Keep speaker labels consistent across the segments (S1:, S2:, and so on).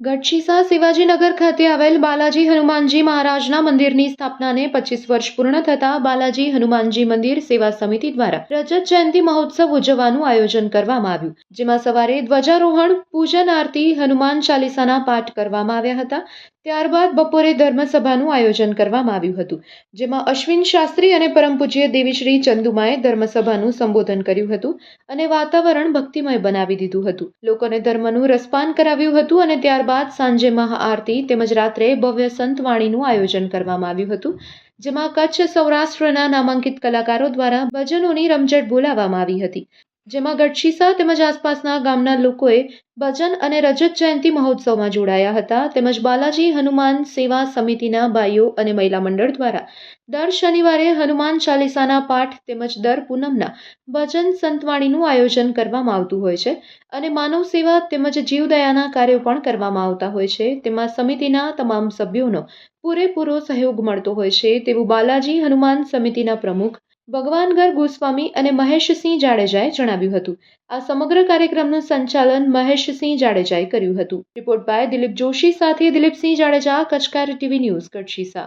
S1: ગઢશીસા શિવાજીનગર ખાતે આવેલ બાલાજી હનુમાનજી મહારાજના મંદિરની સ્થાપનાને પચીસ વર્ષ પૂર્ણ થતા બાલાજી હનુમાનજી મંદિર સેવા સમિતિ દ્વારા રજત જયંતિ મહોત્સવ ઉજવવાનું આયોજન કરવામાં આવ્યું. જેમાં સવારે ધ્વજારોહણ, પૂજન આરતી, હનુમાન ચાલીસાના પાઠ કરવામાં આવ્યા હતા. ત્યારબાદ બપોરે ધર્મસભાનું આયોજન કરવામાં આવ્યું હતું, જેમાં અશ્વિન શાસ્ત્રી અને પરમ પૂજ્ય દેવીશ્રી ચંદુમાએ ધર્મસભાનું સંબોધન કર્યું હતું અને વાતાવરણ ભક્તિમય બનાવી દીધું હતું. લોકોને ધર્મનું રસપાન કરાવ્યું હતું અને ત્યારબાદ સાંજે મહાઆરતી તેમજ રાત્રે ભવ્ય સંતવાણીનું આયોજન કરવામાં આવ્યું હતું, જેમાં કચ્છ સૌરાષ્ટ્રના નામાંકિત કલાકારો દ્વારા ભજનોની રમઝટ બોલાવવામાં આવી હતી. જેમાં ગઢશીસા તેમજ આસપાસના ગામના લોકોએ ભજન અને રજત જયંતિ મહોત્સવમાં જોડાયા હતા. તેમજ બાલાજી હનુમાન સેવા સમિતિના ભાઈઓ અને મહિલા મંડળ દ્વારા દર શનિવારે હનુમાન ચાલીસાના પાઠ તેમજ દર પૂનમના ભજન સંતવાણીનું આયોજન કરવામાં આવતું હોય છે અને માનવ સેવા તેમજ જીવદયાના કાર્યો પણ કરવામાં આવતા હોય છે. તેમાં સમિતિના તમામ સભ્યોનો પૂરેપૂરો સહયોગ મળતો હોય છે. તેવું બાલાજી હનુમાન સમિતિના પ્રમુખ ભગવાનગર ગોસ્વામી અને મહેશસિંહ જાડેજાએ જણાવ્યું હતું. આ સમગ્ર કાર્યક્રમનું સંચાલન મહેશસિંહ જાડેજાએ કર્યું હતું. રિપોર્ટ બાય દિલીપ જોશી સાથે દિલીપસિંહ જાડેજા, કચકાર ટીવી ન્યૂઝ કચ્છીસા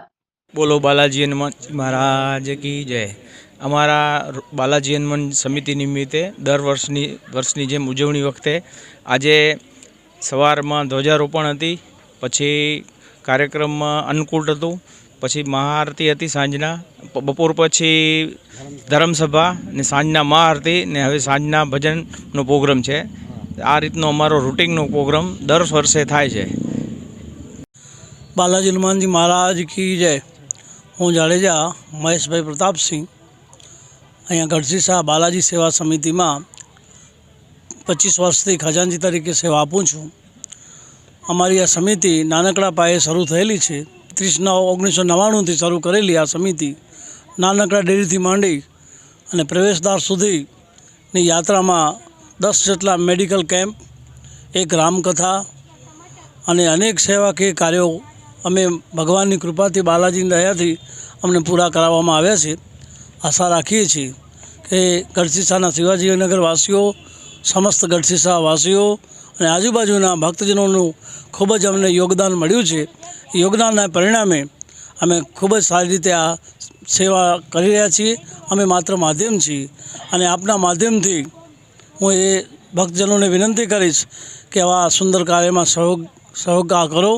S2: બોલો બાલાજી હનુમાન મહારાજ કી જય. અમારા બાલાજી હનુમાન સમિતિ નિમિત્તે દર વર્ષની વર્ષની જેમ ઉજવણી વખતે આજે સવારમાં ધ્વજારોપણ હતી. પછી કાર્યક્રમમાં અન્નકૂટ હતું. પછી મહાઆરતી હતી સાંજના. બપોર પછી ધર્મસભા ને સાંજના મહાઆરતી ને હવે સાંજના ભજનનો પ્રોગ્રામ છે. આ રીતનો અમારો રૂટિનનો પ્રોગ્રામ દર વર્ષે થાય છે.
S3: બાલાજી હનુમાનજી મહારાજ કી જય. હું જાડેજા મહેશભાઈ પ્રતાપસિંહ. અહીંયા ગઢસીસા બાલાજી સેવા સમિતિમાં પચીસ વર્ષથી ખજાનજી તરીકે સેવા આપું છું. અમારી આ સમિતિ નાનકડા પાયે શરૂ થયેલી છે. ત્રીસ ઓગણીસો નવ્વાણુંથી શરૂ કરેલી આ સમિતિ નાનકડા ડેરીથી માંડી અને પ્રવેશદ્વાર સુધીની યાત્રામાં દસ જેટલા મેડિકલ કેમ્પ, એક રામકથા અને અનેક સેવાકીય કાર્યો અમે ભગવાનની કૃપાથી બાલાજીની દયાથી અમને પૂરા કરાવવામાં આવ્યા છે. આશા રાખીએ છીએ કે ગઢસીસાના શિવાજીનગર વાસીઓ સમસ્ત ગઢસીસા વાસીઓ અને આજુબાજુના ભક્તજનોનું ખૂબ જ અમને યોગદાન મળ્યું છે. યોગદાનના પરિણામે અમે ખૂબ જ સારી રીતે આ સેવા કરી રહ્યા છીએ. અમે માત્ર માધ્યમ છીએ અને આપના માધ્યમથી હું એ ભક્તજનોને વિનંતી કરીશ કે આવા સુંદર કાર્યમાં સહયોગ સહયોગ કરો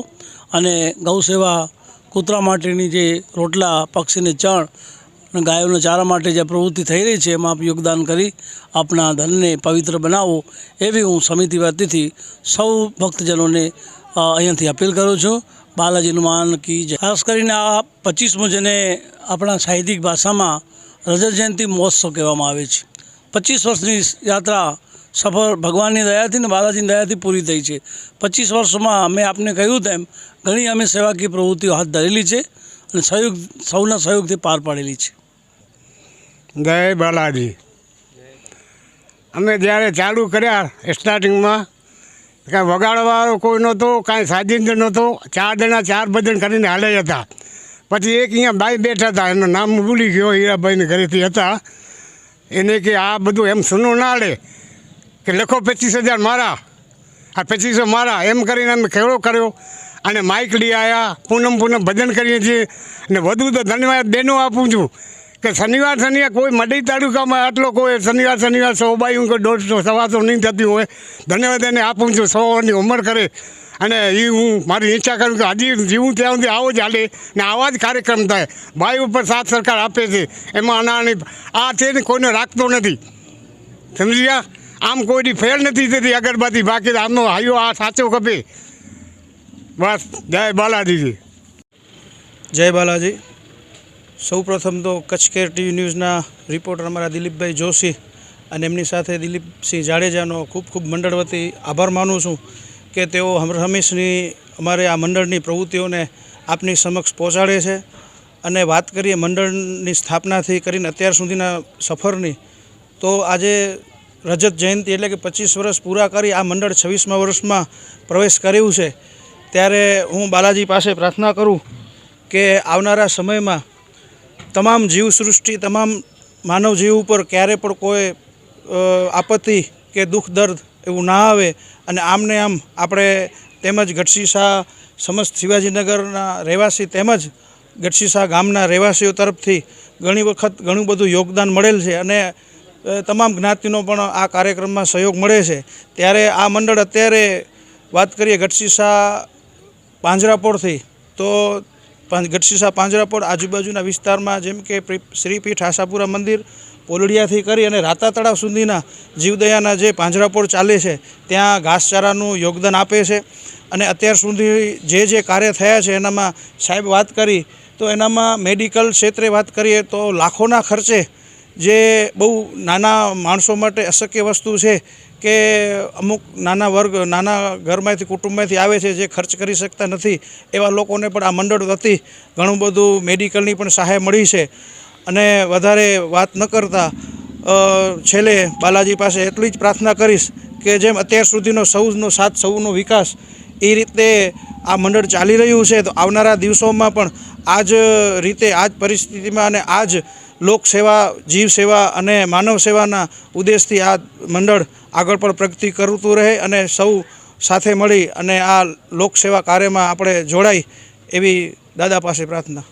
S3: અને ગૌ સેવા કૂતરા માટેની જે રોટલા, પક્ષીને ચણ ગાયોના ચારા માટે જે પ્રવૃત્તિ થઈ રહી છે એમાં આપ યોગદાન કરી આપના ધનને પવિત્ર બનાવો એવી હું સમિતિ વતીથી સૌ ભક્તજનોને અહીંયાથી અપીલ કરું છું, બાલાજી હનુમાન કી જય. ખાસ કરીને આ પચીસમું જેને આપણા સાહિત્યિક ભાષામાં રજત જયંતિ મહોત્સવ કહેવામાં આવે છે. પચીસ વર્ષની યાત્રા સફળ ભગવાનની દયાથી ને બાલાજીની દયાથી પૂરી થઈ છે. પચીસ વર્ષમાં અમે આપને કહ્યું તેમ, ઘણી અમે સેવાકીય પ્રવૃત્તિઓ હાથ ધરેલી છે અને સહયોગ, સૌના સહયોગથી પાર પાડેલી છે.
S4: જય બાલાજી. અમે જ્યારે ચાલુ કર્યા સ્ટાર્ટિંગમાં કાંઈ વગાડવાળો કોઈ નહોતો, કાંઈ સાજિંદર નહોતો. ચાર જણા ચાર ભજન કરીને હાલે હતા. પછી એક અહીંયા ભાઈ બેઠા હતા, એનું નામ ભૂલી ગયો હીરાભાઈને ઘરેથી હતા. એને કે આ બધું એમ સૂનું ના હાલે, કે લખો પચીસ હજાર મારા. આ પચીસો મારા. એમ કરીને અમે ખેડો કર્યો. અને માઇક લઈ આવ્યા પૂનમ પૂનમ ભજન કરીએ છીએ. અને વધુ તો ધન્યવાદ બેનો આપું છું. કે શનિવાર શનિવાર કોઈ મડી તાલુકામાં આટલો કોઈ શનિવાર શનિવાર સો બાયું કોઈ દોઢસો, સવાસો નહીં થતી હોય. ધન્યવાદ એને આપું છું સોની ઉંમર કરે. અને એ હું મારી ઈચ્છા કરું કે હજી જીવું ત્યાં સુધી આવો જ હાલે ને આવા જ કાર્યક્રમ થાય. ભાઈ ઉપર સાથ સરકાર આપે છે. એમાં અનાની આ છે ને કોઈને રાખતો નથી. સમજી ગયા આમ કોઈની ફેર નથી થતી અગરબત્તી બાકી આમનો હાયો આ સાચો ખપે બસ, જય બાલાજીજી
S5: જય બાલાજી. સૌ પ્રથમ તો કચ્છ કેર ટીવી ન્યૂઝના રિપોર્ટર અમારા દિલીપભાઈ જોશી અને એમની સાથે દિલીપસિંહ જાડેજાનો ખૂબ ખૂબ મંડળ વતી આભાર માનું છું કે તેઓ હમ- હંમેશની અમારે આ મંડળની પ્રવૃત્તિઓને આપની સમક્ષ પહોંચાડે છે અને વાત કરીએ મંડળની સ્થાપનાથી કરીને અત્યાર સુધીના સફરની, તો આજે રજત જયંતિ એટલે કે પચીસ વર્ષ પૂરા કરી આ મંડળ છવ્વીસમા વર્ષમાં પ્રવેશ કર્યું છે. ત્યારે હું બાલાજી પાસે પ્રાર્થના કરું કે આવનારા સમયમાં તમામ જીવસૃષ્ટિ, તમામ માનવ જીવ ઉપર ક્યારે પણ કોઈ આપત્તિ કે દુઃખ, દર્દ એવું ના આવે અને આમને આમ આપણે તેમજ ગઢશીસા સમસ્ત શિવાજીનગરના રહેવાસી તેમજ ગઢશીસા ગામના રહેવાસીઓ તરફથી ઘણી વખત ઘણું બધું યોગદાન મળેલ છે અને તમામ જ્ઞાતિનો પણ આ કાર્યક્રમમાં સહયોગ મળે છે. ત્યારે આ મંડળ અત્યારે વાત કરીએ ગઢશીસા પાંજરાપોળથી, તો ગઢશીસા પાંજરાપોળ આજુબાજુના વિસ્તારમાં જેમ કે શ્રીપીઠ આશાપુરા મંદિર, પોલડિયાથી કરી અને રાતા તળાવ સુધીના જીવદયાના જે પાંજરાપોળ ચાલે છે, ત્યાં ઘાસચારાનું યોગદાન આપે છે. અને અત્યાર સુધી જે જે કાર્ય થયા છે એનામાં સાહેબ વાત કરી, તો એનામાં મેડિકલ ક્ષેત્રે વાત કરીએ તો લાખોના ખર્ચે જે બહુ નાના માણસો માટે અશક્ય વસ્તુ છે કે અમુક નાના વર્ગ, નાના ઘરમાંથી, કુટુંબમાંથી આવે છે જે ખર્ચ કરી શકતા નથી, એવા લોકોને પણ આ મંડળ વતી ઘણું બધું મેડિકલની પણ સહાય મળી છે. અને વધારે વાત ન કરતાં છેલ્લે બાલાજી પાસે એટલી જ પ્રાર્થના કરીશ કે જેમ અત્યાર સુધીનો સૌનો સાથ, સૌનો વિકાસ એ રીતે આ મંડળ ચાલી રહ્યું છે, તો આવનારા દિવસોમાં પણ આ રીતે આ જ પરિસ્થિતિમાં અને આ જ લોકસેવા જીવ સેવા અને માનવ સેવાના ઉદ્દેશથી આ મંડળ આગળ પણ પ્રગતિ કરતું રહે અને સૌ સાથે મળી અને આ લોકસેવા કાર્યમાં આપણે જોડાઈ એવી દાદા પાસે પ્રાર્થના.